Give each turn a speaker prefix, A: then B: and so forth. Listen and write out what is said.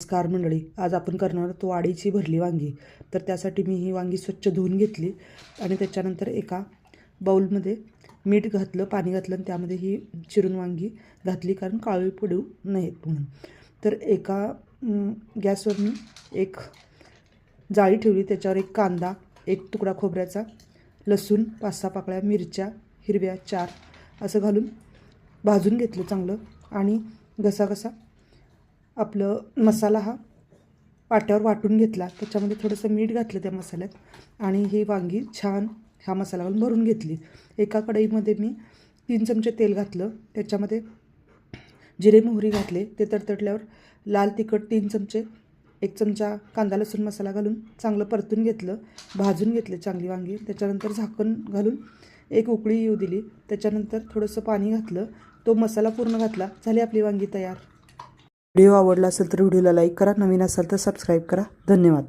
A: नमस्कार मंडळी आज आपण करणार आहोत वाडीची भरली वांगी. तर त्यासाठी मी ही वांगी स्वच्छ धुवून घेतली आणि त्याच्यानंतर एका बाऊलमध्ये मीठ घातलं पाणी घातलं आणि त्यामध्ये ही चिरून वांगी घातली कारण काळी पडू नयेत म्हणून. तर एका गॅसवर मी एक जाळी ठेवली त्याच्यावर एक कांदा एक तुकडा खोबऱ्याचा लसूण पाच सहा पाकळ्या मिरच्या हिरव्या चार असं घालून भाजून घेतलं चांगलं आणि घसा घसा आपलं मसाला हा पाट्यावर वाटून घेतला. त्याच्यामध्ये थोडंसं मीठ घातलं त्या मसाल्यात आणि ही वांगी छान हा मसाल्यावर भरून घेतली. एका कढईमध्ये मी तीन चमचे तेल घातलं. त्याच्यामध्ये जिरे मोहरी घातले. ते तडतडल्यावर लाल तिखट तीन चमचे एक चमचा कांदा लसूण मसाला घालून चांगलं परतून घेतलं. भाजून घेतले चांगली वांगी. त्याच्यानंतर झाकण घालून एक उकळी येऊ दिली. त्याच्यानंतर थोडंसं पाणी घातलं. तो मसाला पूर्ण घातला. झाली आपली वांगी तयार. व्हिडिओ आवडला असेल तर व्हिडिओला लाईक करा. नवीन असाल तर सबस्क्राईब करा. धन्यवाद.